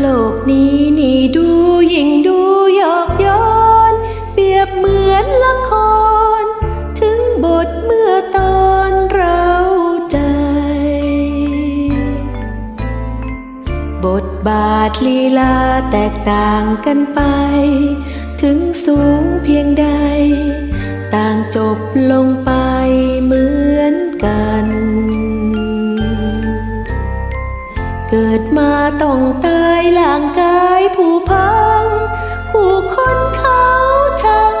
โลกนี้นี่ดูยิ่งดูหยอกย้อน เปรียบเหมือนละคร ถึงบทเมื่อตอนเราใจ บทบาทลีลาแตกต่างกันไป ถึงสูงเพียงใด เกิดมาต้องตายร่างกายผู้พัง ผู้คนเขาชัง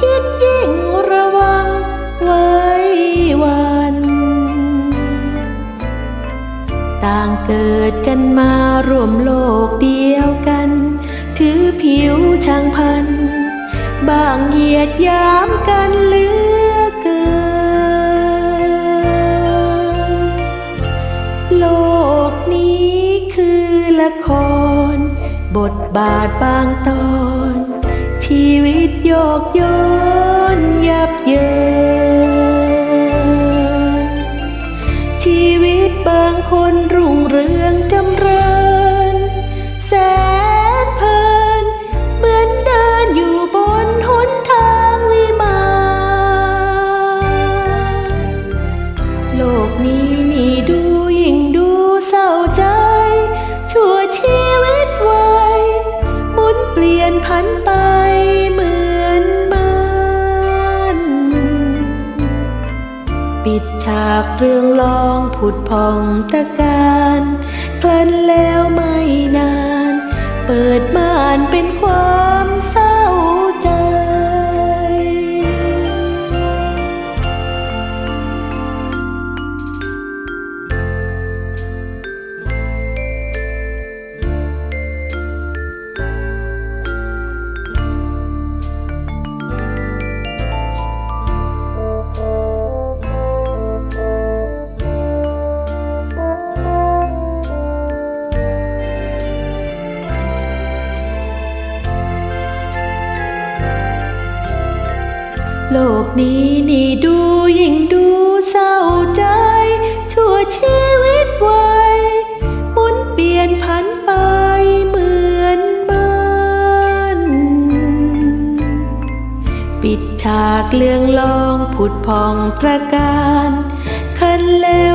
คิดยิ่งระวังไว้วัน ต่างเกิดกันมารวมโลกเดียวกัน ถือผิวช่างพัน บางเหยียดยามกันเหลือเกินโลก นี้คือละคร บทบาทบางตอน ชีวิตโยกย้อนยับเยินชีวิตบางคนรุ่งเรืองจำเริญ เรื่องลองผุดพองตะการ คลันแล้วไม่นาน เปิดม่านเป็นความ โลกนี้นี่ดูยิ่งดูเศร้าใจ ชั่วชีวิตไวยหมุนเปลี่ยนพันไปเหมือนบ้านปิดฉากเรื่องลองผุดพองตระการ คันแล้ว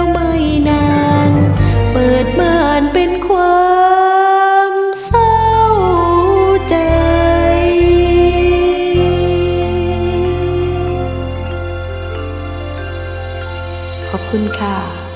อบคุณค่ะ